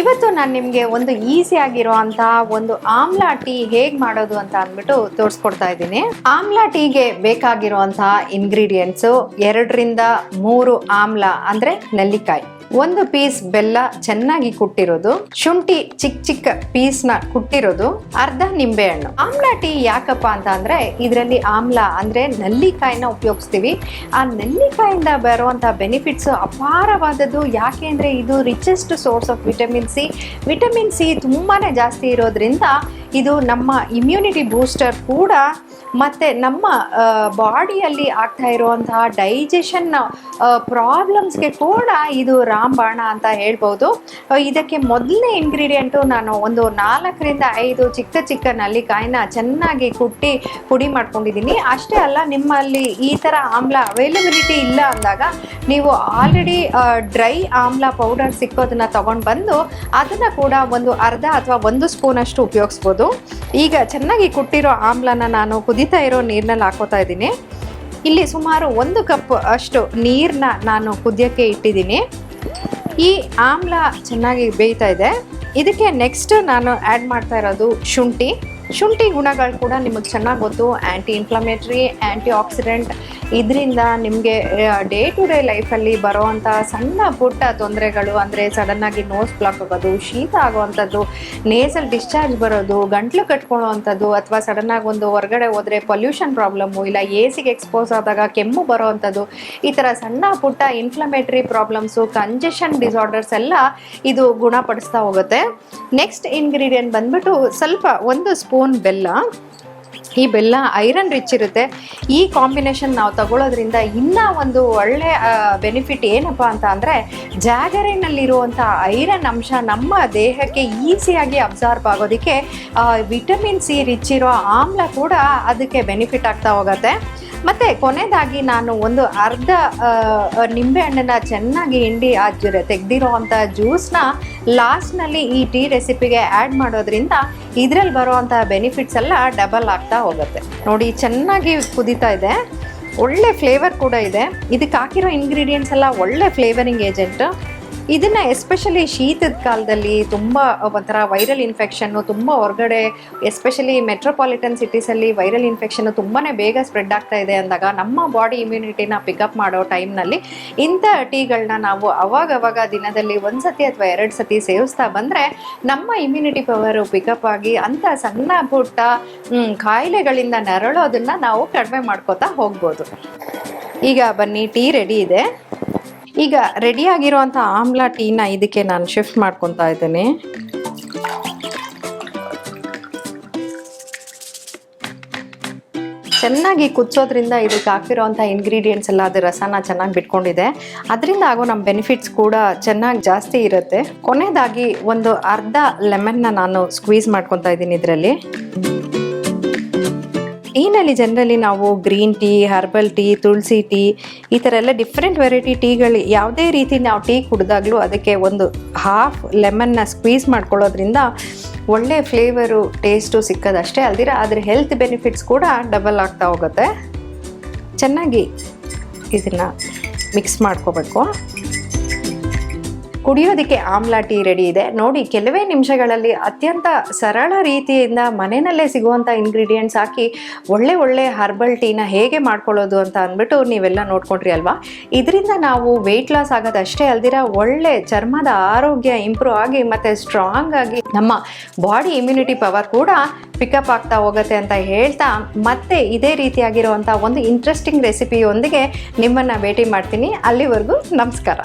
ಇವತ್ತು ನಾನು ನಿಮಗೆ ಒಂದು ಈಸಿ ಆಗಿರುವಂತಹ ಒಂದು ಆಮ್ಲಾ ಟೀ ಹೇಗೆ ಮಾಡೋದು ಅಂತ ಅಂದ್ಬಿಟ್ಟು ತೋರಿಸ್ಕೊಡ್ತಾ ಇದ್ದೀನಿ. ಆಮ್ಲಾ ಟೀಗೆ ಬೇಕಾಗಿರುವಂತಹ ಇಂಗ್ರೀಡಿಯೆಂಟ್ಸು ಎರಡರಿಂದ ಮೂರು ಆಮ್ಲ ಅಂದ್ರೆ ನೆಲ್ಲಿಕಾಯಿ. ಒಂದು ಪೀಸ್ ಬೆಲ್ಲ ಚೆನ್ನಾಗಿ ಕುಟ್ಟಿರೋದು. ಶುಂಠಿ ಚಿಕ್ಕ ಚಿಕ್ಕ ಪೀಸ್ನ ಕುಟ್ಟಿರೋದು. ಅರ್ಧ ನಿಂಬೆಹಣ್ಣು. ಆಮ್ಲ ಟೀ ಯಾಕಪ್ಪ ಅಂತ ಅಂದ್ರೆ ಇದರಲ್ಲಿ ಆಮ್ಲ ಅಂದ್ರೆ ನೆಲ್ಲಿಕಾಯಿನ ಉಪಯೋಗಿಸ್ತೀವಿ. ಆ ನೆಲ್ಲಿಕಾಯಿಂದ ಬರುವಂತಹ ಬೆನಿಫಿಟ್ಸ್ ಅಪಾರವಾದದ್ದು ಯಾಕೆ ಅಂದ್ರೆ ಇದು richest source of vitamin C, vitamin C ತುಂಬಾ ಜಾಸ್ತಿ ಇರೋದ್ರಿಂದ ಇದು ನಮ್ಮ ಇಮ್ಯುನಿಟಿ ಬೂಸ್ಟರ್ ಕೂಡ ಮತ್ತು ನಮ್ಮ ಬಾಡಿಯಲ್ಲಿ ಆಗ್ತಾ ಇರುವಂತಹ ಡೈಜೆಷನ್ ಪ್ರಾಬ್ಲಮ್ಸ್ಗೆ ಕೂಡ ಇದು ರಾಮಬಾಣ ಅಂತ ಹೇಳ್ಬೋದು. ಇದಕ್ಕೆ ಮೊದಲನೇ ಇಂಗ್ರೀಡಿಯೆಂಟು ನಾನು ಒಂದು ನಾಲ್ಕರಿಂದ ಐದು ಚಿಕ್ಕ ಚಿಕ್ಕ ನಲ್ಲಿಕಾಯಿನ ಚೆನ್ನಾಗಿ ಕುಟ್ಟಿ ಪುಡಿ ಮಾಡ್ಕೊಂಡಿದ್ದೀನಿ. ಅಷ್ಟೇ ಅಲ್ಲ, ನಿಮ್ಮಲ್ಲಿ ಈ ಥರ ಆಮ್ಲ ಅವೈಲಬಿಲಿಟಿ ಇಲ್ಲ ಅಂದಾಗ ನೀವು ಆಲ್ರೆಡಿ ಡ್ರೈ ಆಮ್ಲ ಪೌಡರ್ ಸಿಕ್ಕೋದನ್ನ ತೊಗೊಂಡು ಬಂದು ಅದನ್ನು ಕೂಡ ಒಂದು ಅರ್ಧ ಅಥವಾ ಒಂದು ಸ್ಪೂನಷ್ಟು ಉಪಯೋಗಿಸ್ಬೋದು. ಈಗ ಚೆನ್ನಾಗಿ ಕುಟ್ಟಿರೋ ಆಮ್ಲನ ನಾನು ಕುದೀತಾ ಇರೋ ನೀರಿನಲ್ಲಿ ಹಾಕೋತಾ ಇದ್ದೀನಿ. ಇಲ್ಲಿ ಸುಮಾರು ಒಂದು ಕಪ್ ಅಷ್ಟು ನೀರನ್ನ ನಾನು ಕುದಿಯೋಕ್ಕೆ ಇಟ್ಟಿದ್ದೀನಿ. ಈ ಆಮ್ಲ ಚೆನ್ನಾಗಿ ಬೇಯ್ತಾ ಇದೆ. ಇದಕ್ಕೆ ನೆಕ್ಸ್ಟ್ ನಾನು ಆ್ಯಡ್ ಮಾಡ್ತಾ ಇರೋದು ಶುಂಠಿ. ಶುಂಠಿ ಗುಣಗಳು ಕೂಡ ನಿಮಗೆ ಚೆನ್ನಾಗಿ ಗೊತ್ತು. ಆ್ಯಂಟಿ ಇನ್ಫ್ಲಮೇಟ್ರಿ ಆ್ಯಂಟಿ ಆಕ್ಸಿಡೆಂಟ್ ಇದರಿಂದ ನಿಮಗೆ ಡೇ ಟು ಡೇ ಲೈಫಲ್ಲಿ ಬರೋವಂಥ ಸಣ್ಣ ಪುಟ್ಟ ತೊಂದರೆಗಳು, ಅಂದರೆ ಸಡನ್ನಾಗಿ ನೋಸ್ ಬ್ಲಾಕ್ ಆಗೋದು, ಶೀತ ಆಗುವಂಥದ್ದು ನೇಸಲ್ ಡಿಸ್ಚಾರ್ಜ್ ಬರೋದು, ಗಂಟ್ಲು ಕಟ್ಕೊಳ್ಳೋವಂಥದ್ದು ಅಥವಾ ಸಡನ್ನಾಗಿ ಒಂದು ಹೊರಗಡೆ ಹೋದರೆ ಪೊಲ್ಯೂಷನ್ ಪ್ರಾಬ್ಲಮ್ಮು ಇಲ್ಲ ಎ ಸಿಗೆ ಎಕ್ಸ್ಪೋಸ್ ಆದಾಗ ಕೆಮ್ಮು ಬರೋವಂಥದ್ದು ಈ ಥರ ಸಣ್ಣ ಪುಟ್ಟ ಇನ್ಫ್ಲಮೇಟ್ರಿ ಪ್ರಾಬ್ಲಮ್ಸು ಕಂಜೆಷನ್ ಡಿಸಾರ್ಡರ್ಸ್ ಎಲ್ಲ ಇದು ಗುಣಪಡಿಸ್ತಾ ಹೋಗುತ್ತೆ. ನೆಕ್ಸ್ಟ್ ಇಂಗ್ರೀಡಿಯೆಂಟ್ ಬಂದ್ಬಿಟ್ಟು ಸ್ವಲ್ಪ ಒಂದು ಸ್ಪೂನ್ ಬೆಲ್ಲ. ಈ ಬೆಲ್ಲ ಐರನ್ ರಿಚ್ ಇರುತ್ತೆ. ಈ ಕಾಂಬಿನೇಷನ್ ನಾವು ತಗೊಳ್ಳೋದ್ರಿಂದ ಇನ್ನೂ ಒಂದು ಒಳ್ಳೆ ಬೆನಿಫಿಟ್ ಏನಪ್ಪ ಅಂತ ಅಂದರೆ ಜಾಗರಿನಲ್ಲಿರುವಂಥ ಐರನ್ ಅಂಶ ನಮ್ಮ ದೇಹಕ್ಕೆ ಈಸಿಯಾಗಿ ಅಬ್ಸಾರ್ಬ್ ಆಗೋದಕ್ಕೆ ವಿಟಮಿನ್ ಸಿ ರಿಚ್ ಇರೋ ಆಮ್ಲ ಕೂಡ ಅದಕ್ಕೆ ಬೆನಿಫಿಟ್ ಆಗ್ತಾ ಹೋಗುತ್ತೆ. ಮತ್ತು ಕೊನೆಯದಾಗಿ ನಾನು ಒಂದು ಅರ್ಧ ನಿಂಬೆ ನಿಂಬೆಹಣ್ಣನ್ನ ಚೆನ್ನಾಗಿ ಹಿಂಡಿ ಆ ತೆಗ್ದಿರೋ ಅಂಥ ಜ್ಯೂಸ್ನ ಲಾಸ್ಟ್ನಲ್ಲಿ ಈ ಟೀ ರೆಸಿಪಿಗೆ ಆ್ಯಡ್ ಮಾಡೋದ್ರಿಂದ ಇದರಲ್ಲಿ ಬರುವಂತಹ ಬೆನಿಫಿಟ್ಸ್ ಎಲ್ಲ ಡಬಲ್ ಆಗ್ತಾ ಹೋಗುತ್ತೆ. ನೋಡಿ, ಚೆನ್ನಾಗಿ ಕುದೀತಾ ಇದೆ. ಒಳ್ಳೆ ಫ್ಲೇವರ್ ಕೂಡ ಇದೆ. ಇದಕ್ಕೆ ಹಾಕಿರೋ ಇಂಗ್ರೀಡಿಯೆಂಟ್ಸ್ ಎಲ್ಲ ಒಳ್ಳೆ ಫ್ಲೇವರಿಂಗ್ ಏಜೆಂಟ್ ಇದನ್ನು ಎಸ್ಪೆಷಲಿ ಶೀತದ ಕಾಲದಲ್ಲಿ ತುಂಬ ಒಂಥರ ವೈರಲ್ ಇನ್ಫೆಕ್ಷನ್ನು ತುಂಬ ಹೊರಗಡೆ ಎಸ್ಪೆಷಲಿ ಮೆಟ್ರೋಪಾಲಿಟನ್ ಸಿಟೀಸಲ್ಲಿ ವೈರಲ್ ಇನ್ಫೆಕ್ಷನ್ ತುಂಬಾ ಬೇಗ ಸ್ಪ್ರೆಡ್ ಆಗ್ತಾ ಇದೆ ಅಂದಾಗ ನಮ್ಮ ಬಾಡಿ ಇಮ್ಯುನಿಟಿನ ಪಿಕಪ್ ಮಾಡೋ ಟೈಮ್ನಲ್ಲಿ ಇಂಥ ಟೀಗಳನ್ನ ನಾವು ಅವಾಗವಾಗ ದಿನದಲ್ಲಿ ಒಂದು ಸತಿ ಅಥವಾ ಎರಡು ಸತಿ ಸೇವಿಸ್ತಾ ಬಂದರೆ ನಮ್ಮ ಇಮ್ಯುನಿಟಿ ಪವರು ಪಿಕಪ್ ಆಗಿ ಅಂಥ ಸಣ್ಣ ಪುಟ್ಟ ಕಾಯಿಲೆಗಳಿಂದ ನರಳೋದನ್ನ ನಾವು ಕಡಿಮೆ ಮಾಡ್ಕೋತಾ ಹೋಗ್ಬೋದು. ಈಗ ಬನ್ನಿ, ಟೀ ರೆಡಿ ಇದೆ. ಈಗ ರೆಡಿ ಆಗಿರುವಂತ ಆಮ್ಲ ಟೀನ ಇದಕ್ಕೆ ನಾನು ಶಿಫ್ಟ್ ಮಾಡ್ಕೊತಾ ಇದ್ದೇನೆ. ಚೆನ್ನಾಗಿ ಕುದಿಸೋದ್ರಿಂದ ಇದಕ್ಕೆ ಹಾಕಿರೋಂಥ ಇಂಗ್ರೀಡಿಯೆಂಟ್ಸ್ ಎಲ್ಲ, ಅದು ರಸನ ಚೆನ್ನಾಗಿ ಬಿಟ್ಕೊಂಡಿದೆ. ಅದರಿಂದ ಆಗೋ ನಮ್ಮ ಬೆನಿಫಿಟ್ಸ್ ಕೂಡ ಚೆನ್ನಾಗಿ ಜಾಸ್ತಿ ಇರುತ್ತೆ. ಕೊನೆಯದಾಗಿ ಒಂದು ಅರ್ಧ ಲೆಮನ್ನ ನಾನು ಸ್ಕ್ವೀಸ್ ಮಾಡ್ಕೊತಾ ಇದ್ದೀನಿ ಇದರಲ್ಲಿ. ಟೀನಲ್ಲಿ ಜನರಲಿ ನಾವು green tea, herbal tea, tulsi tea, ಈ ಥರ ಎಲ್ಲ ಡಿಫ್ರೆಂಟ್ ವೆರೈಟಿ ಟೀಗಳು ಯಾವುದೇ ರೀತಿ ನಾವು ಟೀ ಕುಡಿದಾಗಲೂ ಅದಕ್ಕೆ ಒಂದು ಹಾಫ್ ಲೆಮನ್ನ ಸ್ಕ್ವೀಸ್ ಮಾಡ್ಕೊಳ್ಳೋದ್ರಿಂದ ಒಳ್ಳೆ ಫ್ಲೇವರು ಟೇಸ್ಟು ಸಿಕ್ಕದಷ್ಟೇ ಅಲ್ದಿರ ಅದ್ರ ಹೆಲ್ತ್ ಬೆನಿಫಿಟ್ಸ್ ಕೂಡ ಡಬಲ್ ಆಗ್ತಾ ಹೋಗುತ್ತೆ. ಚೆನ್ನಾಗಿ ಇದನ್ನು ಮಿಕ್ಸ್ ಮಾಡ್ಕೋಬೇಕು. ಕುಡಿಯೋದಕ್ಕೆ ಆಮ್ಲ ಟೀ ರೆಡಿ ಇದೆ. ನೋಡಿ, ಕೆಲವೇ ನಿಮಿಷಗಳಲ್ಲಿ ಅತ್ಯಂತ ಸರಳ ರೀತಿಯಿಂದ ಮನೆಯಲ್ಲೇ ಸಿಗುವಂಥ ಇಂಗ್ರೀಡಿಯೆಂಟ್ಸ್ ಹಾಕಿ ಒಳ್ಳೆ ಒಳ್ಳೆ ಹರ್ಬಲ್ ಟೀನ ಹೇಗೆ ಮಾಡ್ಕೊಳ್ಳೋದು ಅಂತ ಅಂದ್ಬಿಟ್ಟು ನೀವೆಲ್ಲ ನೋಡ್ಕೊಂಡ್ರಿ ಅಲ್ವಾ? ಇದರಿಂದ ನಾವು ವೆಯ್ಟ್ ಲಾಸ್ ಆಗೋದಷ್ಟೇ ಅಲ್ದಿರ ಒಳ್ಳೆ ಚರ್ಮದ ಆರೋಗ್ಯ ಇಂಪ್ರೂವ್ ಆಗಿ ಮತ್ತು ಸ್ಟ್ರಾಂಗ್ ಆಗಿ ನಮ್ಮ ಬಾಡಿ ಇಮ್ಯುನಿಟಿ ಪವರ್ ಕೂಡ ಪಿಕಪ್ ಆಗ್ತಾ ಹೋಗುತ್ತೆ ಅಂತ ಹೇಳ್ತಾ ಮತ್ತೆ ಇದೇ ರೀತಿಯಾಗಿರುವಂಥ ಒಂದು ಇಂಟ್ರೆಸ್ಟಿಂಗ್ ರೆಸಿಪಿಯೊಂದಿಗೆ ನಿಮ್ಮನ್ನು ಭೇಟಿ ಮಾಡ್ತೀನಿ. ಅಲ್ಲಿವರೆಗೂ ನಮಸ್ಕಾರ.